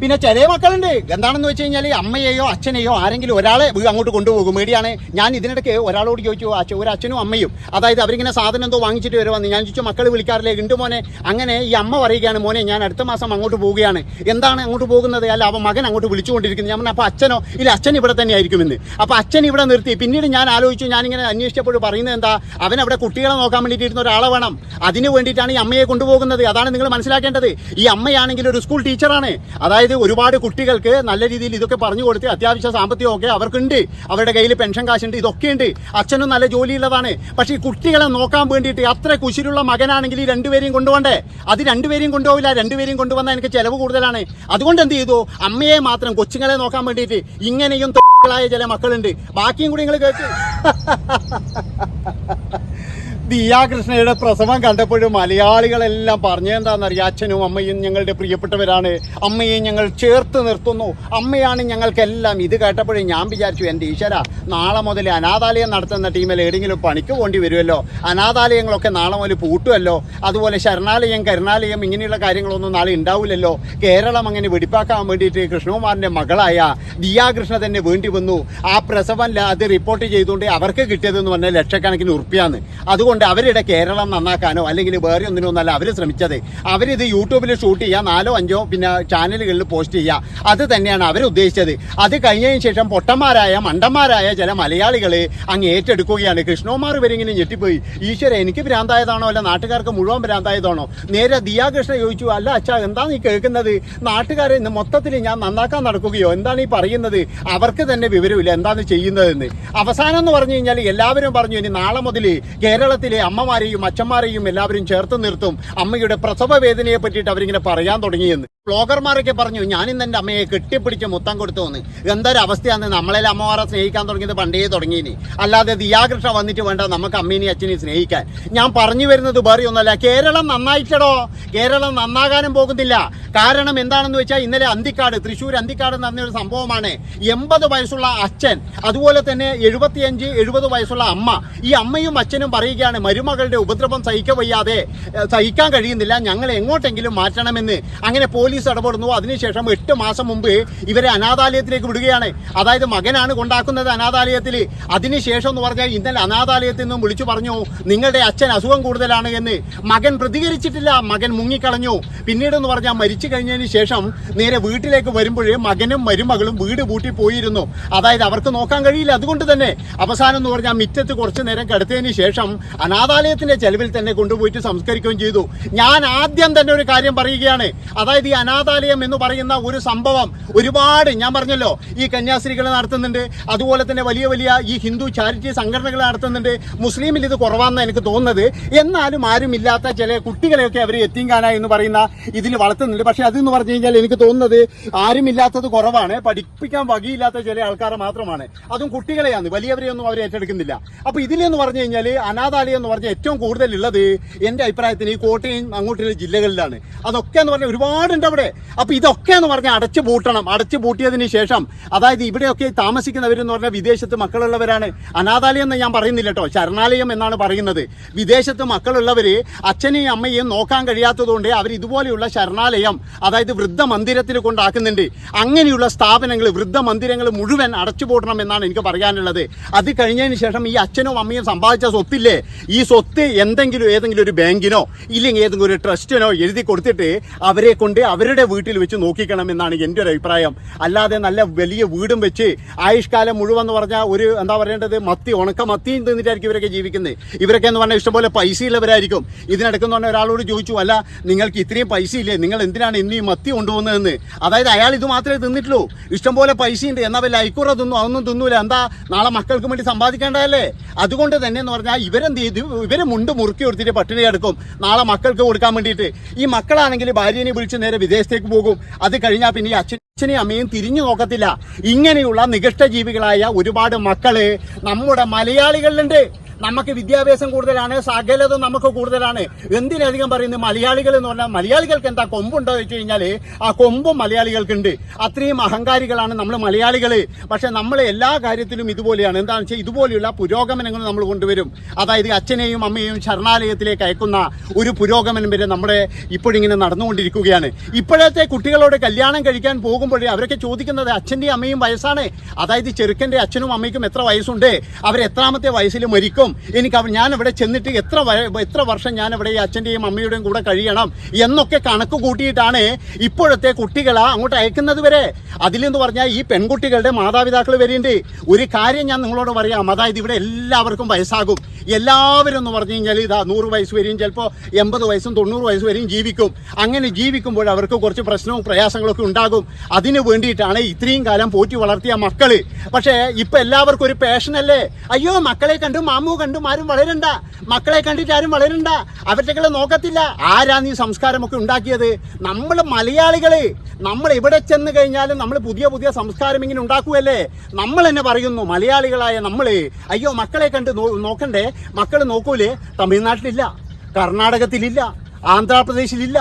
പിന്നെ ചില മക്കളുണ്ട്. എന്താണെന്ന് വെച്ച് കഴിഞ്ഞാൽ അമ്മയെയോ അച്ഛനെയോ ആരെങ്കിലും ഒരാളെ അങ്ങോട്ട് കൊണ്ടുപോകും. മേടിയാണ് ഞാൻ ഇതിനിടയ്ക്ക് ഒരാളോട് ചോദിച്ചു അച്ഛ ഒരു അച്ഛനും അമ്മയും. അതായത് അവരിങ്ങനെ സാധനം എന്തോ വാങ്ങിച്ചിട്ട് വരുവാന്ന് ഞാൻ ചോദിച്ചു മക്കൾ വിളിക്കാറില്ലേ? ഉണ്ട് മോനെ. അങ്ങനെ ഈ അമ്മ പറയുകയാണ് മോനെ ഞാൻ അടുത്ത മാസം അങ്ങോട്ട് പോവുകയാണ്. എന്താണ് അങ്ങോട്ട് പോകുന്നത്? അല്ല അവൻ മകൻ അങ്ങോട്ട് വിളിച്ചുകൊണ്ടിരിക്കുന്നത് ഞാൻ പറഞ്ഞു അപ്പോൾ അച്ഛനോ? ഇല്ല അച്ഛൻ ഇവിടെ തന്നെ ആയിരിക്കുമെന്ന് അപ്പോൾ അച്ഛൻ ഇവിടെ നിർത്തി. പിന്നീട് ഞാൻ ആലോചിച്ചു ഞാനിങ്ങനെ അന്വേഷിച്ചപ്പോൾ പറയുന്നത് എന്താ അവൻ അവിടെ കുട്ടികളെ നോക്കാൻ വേണ്ടിയിട്ട് ഇരുന്ന ഒരാളെ വേണം. അതിന് വേണ്ടിയിട്ടാണ് ഈ അമ്മയെ കൊണ്ടുപോകുന്നത്. അതാണ് നിങ്ങൾ മനസ്സിലാക്കേണ്ടത്. ഈ അമ്മയാണെങ്കിൽ ഒരു സ്കൂൾ ടീച്ചറാണ്. അതായത് ഒരുപാട് കുട്ടികൾക്ക് നല്ല രീതിയിൽ ഇതൊക്കെ പറഞ്ഞു കൊടുത്ത് അത്യാവശ്യ സാമ്പത്തികമൊക്കെ അവർക്കുണ്ട്. അവരുടെ കയ്യിൽ പെൻഷൻ കാശുണ്ട് ഇതൊക്കെ ഉണ്ട് അച്ഛനും നല്ല ജോലിയുള്ളതാണ്. പക്ഷേ ഈ കുട്ടികളെ നോക്കാൻ വേണ്ടിയിട്ട് അത്ര കുശിലുള്ള മകനാണെങ്കിൽ ഈ രണ്ടുപേരെയും കൊണ്ടുപോകണ്ടേ? അത് രണ്ടുപേരെയും കൊണ്ടുപോകില്ല രണ്ടുപേരെയും കൊണ്ടുവന്നാൽ എനിക്ക് ചിലവ് കൂടുതലാണ്. അതുകൊണ്ട് എന്ത് ചെയ്തു? അമ്മയെ മാത്രം കൊച്ചുങ്ങളെ നോക്കാൻ വേണ്ടിയിട്ട് ഇങ്ങനെയും ായ ചില മക്കളുണ്ട്. ബാക്കിയും കൂടി നിങ്ങൾ കേട്ട് ദിയാകൃഷ്ണയുടെ പ്രസവം കണ്ടപ്പോഴും മലയാളികളെല്ലാം പറഞ്ഞെന്താണെന്നറിയാം അച്ഛനും അമ്മയും ഞങ്ങളുടെ പ്രിയപ്പെട്ടവരാണ്. അമ്മയെ ഞങ്ങൾ ചേർത്ത് നിർത്തുന്നു. അമ്മയാണ് ഞങ്ങൾക്കെല്ലാം ഇത് കേട്ടപ്പോഴും ഞാൻ വിചാരിച്ചു എന്റെ ഈശ്വര നാളെ മുതൽ അനാഥാലയം നടത്തുന്ന ടീമിൽ ഏതെങ്കിലും പണിക്ക് പോണ്ടി വരുമല്ലോ? അനാഥാലയങ്ങളൊക്കെ നാളെ മുതൽ പൂട്ടുമല്ലോ? അതുപോലെ ശരണാലയം കരുണാലയം ഇങ്ങനെയുള്ള കാര്യങ്ങളൊന്നും നാളെ ഉണ്ടാവില്ലല്ലോ കേരളം അങ്ങനെ വെടിപ്പാക്കാൻ വേണ്ടിയിട്ട് കൃഷ്ണകുമാറിന്റെ മകളായ ദിയാകൃഷ്ണ തന്നെ വേണ്ടി വന്നു. ആ പ്രസവം അത് റിപ്പോർട്ട് ചെയ്തുകൊണ്ട് അവർക്ക് കിട്ടിയതെന്ന് പറഞ്ഞാൽ ലക്ഷക്കണക്കിന് ഉറുപ്പിയാണ് അതുകൊണ്ട് അവരുടെ കേരളം നന്നാക്കാനോ അല്ലെങ്കിൽ വേറെ ഒന്നിനോ ഒന്നല്ല അവർ ശ്രമിച്ചത്. അവരിത് യൂട്യൂബിൽ ഷൂട്ട് ചെയ്യുക നാലോ അഞ്ചോ പിന്നെ ചാനലുകളിൽ പോസ്റ്റ് ചെയ്യുക. അത് തന്നെയാണ് അവരുദ്ദേശിച്ചത് അത് കഴിഞ്ഞതിന് ശേഷം പൊട്ടന്മാരായ മണ്ടന്മാരായ ചില മലയാളികൾ അങ്ങ് ഏറ്റെടുക്കുകയാണ്. കൃഷ്ണകുമാർ ഇവരിങ്ങനെ ഞെട്ടിപ്പോയി. ഈശ്വര എനിക്ക് ഭ്രാന്തായതാണോ? അല്ല നാട്ടുകാർക്ക് മുഴുവൻ ഭ്രാന്തായതാണോ? നേരെ ദിയാകൃഷ്ണ ചോദിച്ചു അല്ല അച്ഛാ എന്താണ് നീ കേൾക്കുന്നത്? നാട്ടുകാരെ ഇന്ന് മൊത്തത്തിൽ ഞാൻ നന്നാക്കാൻ നടക്കുകയോ? എന്താണ് ഈ പറയുന്നത്? അവർക്ക് തന്നെ വിവരമില്ല. എന്താണ് ചെയ്യുന്നതെന്ന്? അവസാനം എന്ന് പറഞ്ഞു കഴിഞ്ഞാൽ എല്ലാവരും പറഞ്ഞു ഇനി നാളെ മുതൽ കേരളത്തിലെ അമ്മമാരെയും അച്ഛന്മാരെയും എല്ലാവരും ചേർത്ത് നിർത്തും. അമ്മയുടെ പ്രസവ വേദനയെ പറ്റിയിട്ട് അവരിങ്ങനെ പറയാൻ തുടങ്ങിയെന്ന്. ബ്ലോഗർമാരൊക്കെ പറഞ്ഞു ഞാൻ ഇന്ന് എന്റെ അമ്മയെ കെട്ടിപ്പിടിച്ച് മുത്തം കൊടുത്തു വന്ന് എന്തൊരു അവസ്ഥയാണ് നമ്മളെല്ലാം അമ്മമാരെ സ്നേഹിക്കാൻ തുടങ്ങിയത് പണ്ടേ തുടങ്ങിയിനി അല്ലാതെ ദിയാകൃഷ്ണ വന്നിട്ട് വേണ്ട നമുക്ക് അമ്മേനെയും അച്ഛനെയും സ്നേഹിക്കാൻ. ഞാൻ പറഞ്ഞു വരുന്നത് വേറെ ഒന്നല്ല കേരളം നന്നായിട്ടടോ. കേരളം നന്നാകാനും പോകുന്നില്ല. കാരണം എന്താണെന്ന് വെച്ചാൽ ഇന്നലെ അന്തിക്കാട് തൃശ്ശൂർ അന്തിക്കാട് നടന്നൊരു സംഭവമാണ്. എൺപത് വയസ്സുള്ള അച്ഛൻ അതുപോലെ തന്നെ എഴുപത്തിയഞ്ച് എഴുപത് വയസ്സുള്ള അമ്മ. ഈ അമ്മയും അച്ഛനും പറയുകയാണ് മരുമകളുടെ ഉപദ്രവം സഹിക്കവയ്യാതെ സഹിക്കാൻ കഴിയുന്നില്ല. ഞങ്ങൾ എങ്ങോട്ടെങ്കിലും മാറ്റണമെന്ന്. അങ്ങനെ പോലീസ് ഇടപെടുന്നു. അതിനുശേഷം എട്ട് മാസം മുമ്പ് ഇവരെ അനാഥാലയത്തിലേക്ക് വിടുകയാണ്. അതായത് മകനാണ് കൊണ്ടാക്കുന്നത് അനാഥാലയത്തിൽ. അതിനുശേഷം എന്ന് പറഞ്ഞാൽ ഇന്നലെ അനാഥാലയത്തിൽ നിന്നും വിളിച്ചു പറഞ്ഞു നിങ്ങളുടെ അച്ഛൻ അസുഖം കൂടുതലാണ് എന്ന്. മകൻ പ്രതികരിച്ചിട്ടില്ല. മകൻ മുങ്ങിക്കളഞ്ഞു. പിന്നീട് എന്ന് പറഞ്ഞാൽ മരിച്ചു കഴിഞ്ഞതിന് ശേഷം നേരെ വീട്ടിലേക്ക് വരുമ്പോഴേ മകനും മരുമകളും വീട് പൂട്ടി പോയിരുന്നു. അതായത് അവർക്ക് നോക്കാൻ കഴിയില്ല. അതുകൊണ്ട് തന്നെ അവസാനം എന്ന് പറഞ്ഞാൽ മിറ്റത്ത് കുറച്ചു നേരം കിടത്തിയതിന് ശേഷം അനാഥാലയത്തിന്റെ ചെലവിൽ തന്നെ കൊണ്ടുപോയിട്ട് സംസ്കരിക്കുകയും ചെയ്തു. ഞാൻ ആദ്യം തന്നെ ഒരു കാര്യം പറയുകയാണ്. അതായത് ഈ അനാഥാലയം എന്ന് പറയുന്ന ഒരു സംഭവം ഒരുപാട് ഞാൻ പറഞ്ഞല്ലോ ഈ കന്യാസ്ത്രീകൾ നടത്തുന്നുണ്ട്. അതുപോലെ തന്നെ വലിയ വലിയ ഈ ഹിന്ദു ചാരിറ്റി സംഘടനകൾ നടത്തുന്നുണ്ട്. മുസ്ലിമിൽ ഇത് കുറവാണെന്ന് എനിക്ക് തോന്നുന്നത്. എന്നാലും ആരുമില്ലാത്ത ചില കുട്ടികളെയൊക്കെ അവർ എത്തിങ്കാന എന്ന് പറയുന്ന ഇതിൽ വളർത്തുന്നുണ്ട്. പക്ഷെ അതെന്ന് പറഞ്ഞു കഴിഞ്ഞാൽ എനിക്ക് തോന്നുന്നത് ആരുമില്ലാത്തത് കുറവാണ്. പഠിപ്പിക്കാൻ വകയില്ലാത്ത ചില ആൾക്കാർ മാത്രമാണ്. അതും കുട്ടികളെയാണ്. വലിയവരെയൊന്നും അവർ ഏറ്റെടുക്കുന്നില്ല. അപ്പൊ ഇതിലെന്ന് പറഞ്ഞു കഴിഞ്ഞാൽ അനാഥാലയം എന്ന് പറഞ്ഞാൽ ഏറ്റവും കൂടുതൽ ഉള്ളത് എന്റെ അഭിപ്രായത്തിന് ഈ കോട്ടയം അങ്ങോട്ടുള്ള ജില്ലകളിലാണ്. അതൊക്കെ എന്ന് പറഞ്ഞാൽ ഒരുപാടുണ്ട്. അവിടെ അപ്പൊ ഇതൊക്കെ എന്ന് പറഞ്ഞാൽ അടച്ചു പൂട്ടണം. അടച്ചു പൂട്ടിയതിന് ശേഷം അതായത് ഇവിടെയൊക്കെ താമസിക്കുന്നവരെന്ന് പറഞ്ഞാൽ വിദേശത്ത് മക്കളുള്ളവരാണ്. അനാഥാലയം എന്ന് ഞാൻ പറയുന്നില്ല കേട്ടോ ശരണാലയം എന്നാണ് പറയുന്നത്. വിദേശത്ത് മക്കളുള്ളവർ അച്ഛനെയും അമ്മയെയും നോക്കാൻ കഴിയാത്തതുകൊണ്ട് അവർ ഇതുപോലെയുള്ള ശരണാലയം അതായത് വൃദ്ധ മന്ദിരത്തിൽ കൊണ്ടാക്കുന്നുണ്ട്. അങ്ങനെയുള്ള സ്ഥാപനങ്ങൾ വൃദ്ധ മന്ദിരങ്ങൾ മുഴുവൻ അടച്ചു പൂട്ടണം എന്നാണ് എനിക്ക് പറയാനുള്ളത്. അത് കഴിഞ്ഞതിന് ശേഷം ഈ അച്ഛനും അമ്മയും സമ്പാദിച്ച സ്വത്തില്ലേ? ഈ സ്വത്ത് എന്തെങ്കിലും ഏതെങ്കിലും ഒരു ബാങ്കിനോ ഇല്ലെങ്കിൽ ഏതെങ്കിലും ഒരു ട്രസ്റ്റിനോ എഴുതി കൊടുത്തിട്ട് അവരെ കൊണ്ട് അവരുടെ വീട്ടിൽ വെച്ച് നോക്കിക്കണം എന്നാണ് എന്റെ ഒരു അഭിപ്രായം. അല്ലാതെ നല്ല വലിയ വീടും വെച്ച് ആയുഷ്കാലം മുഴുവൻ എന്ന് പറഞ്ഞാൽ ഒരു എന്താ പറയേണ്ടത്? മത്തി ഉണക്ക മത്തിയും തിന്നിട്ടായിരിക്കും ഇവരൊക്കെ ജീവിക്കുന്നത് ഇവരൊക്കെ എന്ന് പറഞ്ഞാൽ ഇഷ്ടംപോലെ പൈസ ഉള്ളവരായിരിക്കും ഇതിനിടയ്ക്കെന്ന് പറഞ്ഞാൽ ഒരാളോട് ചോദിച്ചു അല്ല നിങ്ങൾക്ക് ഇത്രയും പൈസ ഇല്ലേ നിങ്ങൾ എന്തിനാണ് ഇന്ന് ഈ മത്തി കൊണ്ടുപോകുന്നതെന്ന്? അതായത് അയാൾ ഇത് മാത്രമേ തിന്നിട്ടുള്ളൂ. ഇഷ്ടംപോലെ പൈസ ഉണ്ട് എന്നാൽ വല്ല ഐക്കൂറ തിന്നു? അതൊന്നും തിന്നൂല. എന്താ നാളെ മക്കൾക്ക് വേണ്ടി സമ്പാദിക്കേണ്ടതല്ലേ? അതുകൊണ്ട് തന്നെ എന്ന് പറഞ്ഞാൽ ഇവരെന്ത് ചെയ്തു? ഇവരെ മുണ്ട് മുറുക്കി കൊടുത്തിട്ട് പട്ടിണി എടുക്കും നാളെ മക്കൾക്ക് കൊടുക്കാൻ വേണ്ടിയിട്ട്. ഈ മക്കളാണെങ്കിൽ ഭാര്യനെ വിളിച്ച് നേരെ വിദേശത്തേക്ക് പോകും. അത് കഴിഞ്ഞാൽ പിന്നെ ഈ അച്ഛനെയും അമ്മയും തിരിഞ്ഞു നോക്കത്തില്ല. ഇങ്ങനെയുള്ള നികഷ്ട ജീവികളായ ഒരുപാട് മക്കൾ നമ്മുടെ മലയാളികളിലുണ്ട് നമുക്ക് വിദ്യാഭ്യാസം കൂടുതലാണ് സകലത നമുക്ക് കൂടുതലാണ്. എന്തിനധികം പറയുന്നത് മലയാളികൾ എന്ന് പറഞ്ഞാൽ മലയാളികൾക്ക് എന്താ കൊമ്പുണ്ടോ വെച്ച് കഴിഞ്ഞാൽ ആ കൊമ്പും മലയാളികൾക്കുണ്ട്. അത്രയും അഹങ്കാരികളാണ് നമ്മൾ മലയാളികൾ. പക്ഷെ നമ്മൾ എല്ലാ കാര്യത്തിലും ഇതുപോലെയാണ്. എന്താണെന്ന് വെച്ചാൽ ഇതുപോലെയുള്ള പുരോഗമനങ്ങൾ നമ്മൾ കൊണ്ടുവരും. അതായത് അച്ഛനെയും അമ്മയെയും ശരണാലയത്തിലേക്ക് അയക്കുന്ന ഒരു പുരോഗമനം വരെ നമ്മുടെ ഇപ്പോഴിങ്ങനെ നടന്നുകൊണ്ടിരിക്കുകയാണ്. ഇപ്പോഴത്തെ കുട്ടികളോട് കല്യാണം കഴിക്കാൻ പോകുമ്പോഴേ അവരൊക്കെ ചോദിക്കുന്നത് അച്ഛന്റെയും അമ്മയും വയസ്സാണ്. അതായത് ചെറുക്കന്റെ അച്ഛനും അമ്മയ്ക്കും എത്ര വയസ്സുണ്ട്? അവർ എത്രാമത്തെ വയസ്സിൽ മരിക്കും? എനിക്ക് അവ- ഞാൻ ഇവിടെ ചെന്നിട്ട് എത്ര എത്ര വർഷം ഞാൻ ഇവിടെ ഈ അച്ഛന്റെയും അമ്മയുടെയും കൂടെ കഴിയണം എന്നൊക്കെ കണക്ക് കൂട്ടിയിട്ടാണ് ഇപ്പോഴത്തെ കുട്ടികളെ അങ്ങോട്ട് അയക്കുന്നത് വരെ. അതിലെന്ന് പറഞ്ഞാൽ ഈ പെൺകുട്ടികളുടെ മാതാപിതാക്കൾ വരെയുണ്ട്. ഒരു കാര്യം ഞാൻ നിങ്ങളോട് പറയാം. അതായത് ഇവിടെ എല്ലാവർക്കും വയസ്സാകും. എല്ലാവരും എന്ന് പറഞ്ഞു കഴിഞ്ഞാൽ ഇതാ നൂറ് വയസ്സ് വരെയും ചിലപ്പോൾ എൺപത് വയസ്സും തൊണ്ണൂറ് വയസ്സ് വരെയും ജീവിക്കും. അങ്ങനെ ജീവിക്കുമ്പോൾ അവർക്ക് കുറച്ച് പ്രശ്നവും പ്രയാസങ്ങളൊക്കെ ഉണ്ടാകും. അതിന് വേണ്ടിയിട്ടാണ് ഇത്രയും കാലം പോറ്റി വളർത്തിയ മക്കൾ പക്ഷേ ഇപ്പം എല്ലാവർക്കും ഒരു പാഷനല്ലേ അയ്യോ മക്കളെ കണ്ടു മാമു കണ്ടു ആരും വളരണ്ട. മക്കളെ കണ്ടിട്ട് ആരും വളരണ്ട. അവരുടെ നോക്കത്തില്ല. ആരാണ് ഈ സംസ്കാരമൊക്കെ ഉണ്ടാക്കിയത്? നമ്മൾ മലയാളികൾ നമ്മൾ ഇവിടെ ചെന്ന് കഴിഞ്ഞാലും നമ്മൾ പുതിയ പുതിയ സംസ്കാരം ഇങ്ങനെ ഉണ്ടാക്കുമല്ലേ നമ്മൾ തന്നെ പറയുന്നു മലയാളികളായ നമ്മൾ അയ്യോ മക്കളെ കണ്ട് നോ- നോക്കണ്ടേ? മക്കൾ നോക്കൂലേ? തമിഴ്നാട്ടിലില്ല കർണാടകത്തിലില്ല ആന്ധ്രാപ്രദേശിലില്ല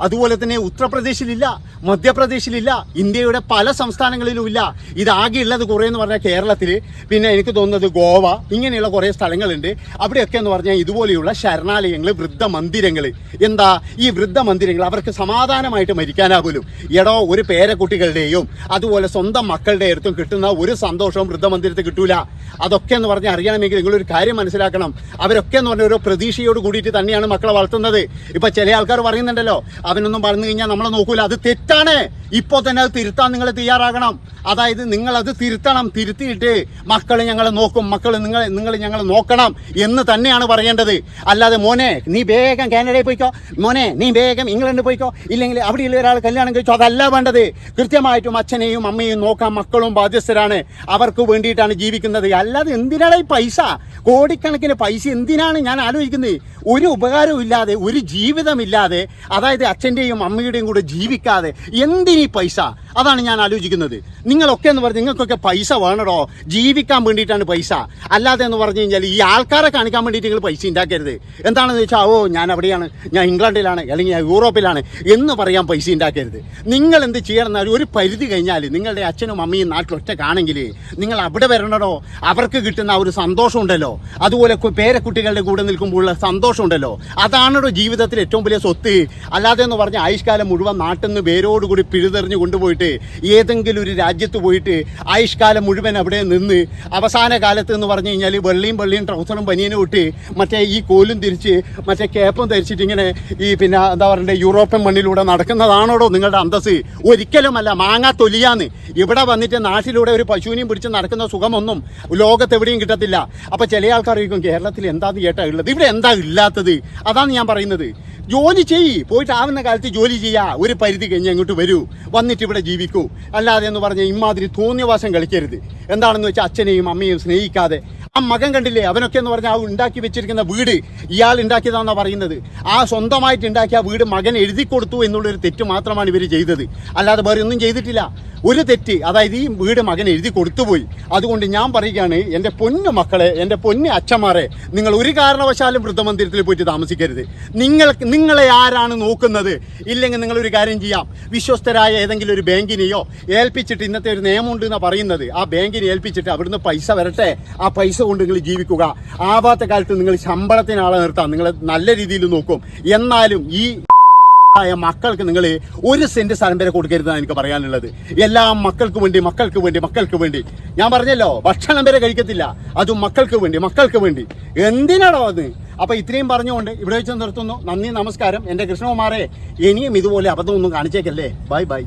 അതുപോലെ തന്നെ ഉത്തർപ്രദേശിലില്ല മധ്യപ്രദേശിലില്ല ഇന്ത്യയുടെ പല സംസ്ഥാനങ്ങളിലും ഇല്ല ഇതാകെ ഉള്ളത് കുറേ എന്ന് പറഞ്ഞാൽ കേരളത്തിൽ പിന്നെ എനിക്ക് തോന്നുന്നത് ഗോവ ഇങ്ങനെയുള്ള കുറേ സ്ഥലങ്ങളുണ്ട്. അവിടെയൊക്കെ എന്ന് പറഞ്ഞാൽ ഇതുപോലെയുള്ള ശരണാലയങ്ങൾ വൃദ്ധ മന്ദിരങ്ങൾ. എന്താ? ഈ വൃദ്ധ മന്ദിരങ്ങൾ അവർക്ക് സമാധാനമായിട്ട് മരിക്കാനാകുമല്ലോ എടോ ഒരു പേരക്കുട്ടികളുടെയും അതുപോലെ സ്വന്തം മക്കളുടെ അടുത്തും കിട്ടുന്ന ഒരു സന്തോഷവും വൃദ്ധമന്ദിരത്തിൽ കിട്ടൂല. അതൊക്കെ എന്ന് പറഞ്ഞാൽ അറിയണമെങ്കിൽ നിങ്ങളൊരു കാര്യം മനസ്സിലാക്കണം. അവരൊക്കെ എന്ന് പറഞ്ഞാൽ ഓരോ പ്രതീക്ഷയോട് കൂടിയിട്ട് തന്നെയാണ് മക്കളെ വളർത്തുന്നത്. ഇപ്പൊ ചില ആൾക്കാർ പറയുന്നുണ്ടല്ലോ അവനൊന്നും പറഞ്ഞു കഴിഞ്ഞാൽ നമ്മളെ നോക്കൂല. അത് തെറ്റാണ്. ഇപ്പോൾ തന്നെ അത് തിരുത്താൻ നിങ്ങൾ തയ്യാറാകണം. അതായത് നിങ്ങൾ അത് തിരുത്തണം. തിരുത്തിയിട്ട് മക്കൾ ഞങ്ങളെ നോക്കും. മക്കൾ നിങ്ങൾ നിങ്ങൾ ഞങ്ങളെ നോക്കണം എന്ന് തന്നെയാണ് പറയേണ്ടത്. അല്ലാതെ മോനെ നീ വേഗം കാനഡയിൽ പോയിക്കോ. മോനെ നീ വേഗം ഇംഗ്ലണ്ടിൽ പോയിക്കോ. ഇല്ലെങ്കിൽ അവിടെയുള്ള ഒരാൾ കല്യാണം കഴിച്ചോ. അതല്ല വേണ്ടത്. കൃത്യമായിട്ടും അച്ഛനെയും അമ്മയും നോക്കാൻ മക്കളും ബാധ്യസ്ഥരാണ്. അവർക്ക് വേണ്ടിയിട്ടാണ് ജീവിക്കുന്നത്. അല്ലാതെ എന്തിനാണ് ഈ പൈസ? കോടിക്കണക്കിന് പൈസ എന്തിനാണ് ഞാൻ ആലോചിക്കുന്നത്? ഒരു ഉപകാരവും ഇല്ലാതെ ഒരു ജീവിതമില്ലാതെ അതായത് അച്ഛന്റെയും അമ്മയുടെയും കൂടെ ജീവിക്കാതെ എന്തിനീ പൈസ? അതാണ് ഞാൻ ആലോചിക്കുന്നത്. നിങ്ങളൊക്കെ എന്ന് പറഞ്ഞാൽ നിങ്ങൾക്കൊക്കെ പൈസ വേണടോ? ജീവിക്കാൻ വേണ്ടിയിട്ടാണ് പൈസ. അല്ലാതെ എന്ന് പറഞ്ഞു കഴിഞ്ഞാൽ ഈ ആൾക്കാരെ കാണിക്കാൻ വേണ്ടിയിട്ട് നിങ്ങൾ പൈസ ഉണ്ടാക്കരുത്. എന്താണെന്ന് വെച്ചാൽ ഓ ഞാൻ അവിടെയാണ് ഞാൻ ഇംഗ്ലണ്ടിലാണ് അല്ലെങ്കിൽ ഞാൻ യൂറോപ്പിലാണ് എന്ന് പറയാൻ പൈസ ഉണ്ടാക്കരുത്. നിങ്ങൾ എന്ത് ചെയ്യണം ഒരു പരിധി കഴിഞ്ഞാൽ നിങ്ങളുടെ അച്ഛനും അമ്മയും നാട്ടിൽ കാണെങ്കിൽ നിങ്ങൾ അവിടെ വരണടോ? അവർക്ക് കിട്ടുന്ന ഒരു സന്തോഷം ഉണ്ടല്ലോ അതുപോലെ പേരക്കുട്ടികളുടെ കൂടെ നിൽക്കുമ്പോഴുള്ള സന്തോഷം ഉണ്ടല്ലോ അതാണോ ജീവിതത്തിൽ ഏറ്റവും വലിയ സ്വത്ത്. അല്ലാതെ എന്ന് പറഞ്ഞാൽ ആയുഷ്കാലം മുഴുവൻ നാട്ടിൽ നിന്ന് വേരോടുകൂടി പിഴുതെറിഞ്ഞ് കൊണ്ടുപോയിട്ട് ഏതെങ്കിലും ഒരു രാജ്യത്ത് പോയിട്ട് ആയുഷ്കാലം മുഴുവൻ അവിടെ നിന്ന് അവസാന കാലത്ത് എന്ന് പറഞ്ഞു കഴിഞ്ഞാൽ വെള്ളിയും വെള്ളിയും ട്രൗസറും പനിയനും ഇട്ട് മറ്റേ ഈ കോലും തിരിച്ച് മറ്റേ കേപ്പും ധരിച്ചിട്ട് ഇങ്ങനെ ഈ പിന്നെ എന്താ പറയണ്ടേ യൂറോപ്യൻ മണ്ണിലൂടെ നടക്കുന്നതാണോടോ നിങ്ങളുടെ അന്തസ് ഒരിക്കലുമല്ല മാങ്ങാ തൊലിയാന്ന്. ഇവിടെ വന്നിട്ട് നാട്ടിലൂടെ ഒരു പശുവിനെയും പിടിച്ച് നടക്കുന്ന സുഖമൊന്നും ലോകത്ത് എവിടെയും കിട്ടത്തില്ല. അപ്പൊ ചില ആൾക്കാർക്കും കേരളത്തിൽ എന്താന്ന് ചേട്ടാ ഉള്ളത്? ഇവിടെ എന്താ ഇല്ലാത്തത്? അതാണ് ഞാൻ പറയുന്നത്. ജോലി ചെയ്യ്. പോയിട്ട് ആവുന്ന കാലത്ത് ജോലി ചെയ്യാ. ഒരു പരിധി കഴിഞ്ഞ് അങ്ങോട്ട് വരൂ. വന്നിട്ട് ഇവിടെ ജീവിക്കൂ. അല്ലാതെ എന്ന് പറഞ്ഞ് ഇമാതിരി തോന്നിയവാസം കളിക്കരുത്. എന്താണെന്ന് വെച്ചാൽ അച്ഛനെയും അമ്മയും സ്നേഹിക്കാതെ ആ മകൻ കണ്ടില്ലേ? അവനൊക്കെ എന്ന് പറഞ്ഞാൽ ആ ഉണ്ടാക്കി വെച്ചിരിക്കുന്ന വീട് ഇയാൾ ഉണ്ടാക്കിയതാണെന്നാണ് പറയുന്നത്. ആ സ്വന്തമായിട്ട് ഉണ്ടാക്കിയ ആ വീട് മകൻ എഴുതി കൊടുത്തു എന്നുള്ളൊരു തെറ്റ് മാത്രമാണ് ഇവർ ചെയ്തത്. അല്ലാതെ വേറെ ഒന്നും ചെയ്തിട്ടില്ല. ഒരു തെറ്റ് അതായത് ഈ വീട് മകൻ എഴുതി കൊടുത്തുപോയി. അതുകൊണ്ട് ഞാൻ പറയുകയാണ് എന്റെ പൊന്നു മക്കളെ എന്റെ പൊന്നു അച്ഛന്മാരെ നിങ്ങൾ ഒരു കാരണവശാലും വൃദ്ധമന്ദിരത്തിൽ പോയിട്ട് താമസിക്കരുത്. നിങ്ങൾ നിങ്ങളെ ആരാണ് നോക്കുന്നത്? ഇല്ലെങ്കിൽ നിങ്ങളൊരു കാര്യം ചെയ്യാം. വിശ്വസ്തരായ ഏതെങ്കിലും ഒരു ബാങ്കിനെയോ ഏൽപ്പിച്ചിട്ട് ഇന്നത്തെ ഒരു നിയമമുണ്ട് എന്നാണ് പറയുന്നത്. ആ ബാങ്കിനെ ഏൽപ്പിച്ചിട്ട് അവിടുന്ന് പൈസ വരട്ടെ. ആ പൈസ കൊണ്ട് നിങ്ങൾ ജീവിക്കുക. ആവാത്ത കാലത്ത് നിങ്ങൾ ശമ്പളത്തിന് ആളെ നിർത്താം. നിങ്ങൾ നല്ല രീതിയിൽ നോക്കും. എന്നാലും ഈ ആയ മക്കൾക്ക് നിങ്ങൾ ഒരു സെന്റ് സ്ഥലം വരെ കൊടുക്കരുതെന്നാണ് എനിക്ക് പറയാനുള്ളത്. എല്ലാ മക്കൾക്ക് വേണ്ടി മക്കൾക്ക് വേണ്ടി മക്കൾക്ക് വേണ്ടി. ഞാൻ പറഞ്ഞല്ലോ ഭക്ഷണം വരെ കഴിക്കത്തില്ല. അതും മക്കൾക്ക് വേണ്ടി മക്കൾക്ക് വേണ്ടി. എന്തിനാണോ അത്? അപ്പൊ ഇത്രയും പറഞ്ഞുകൊണ്ട് ഇവിടെ വെച്ച് നിർത്തുന്നു. നന്ദി നമസ്കാരം. എന്റെ കൃഷ്ണകുമാറെ ഇനിയും ഇതുപോലെ അബദ്ധമൊന്നും കാണിച്ചേക്കല്ലേ? Bye bye.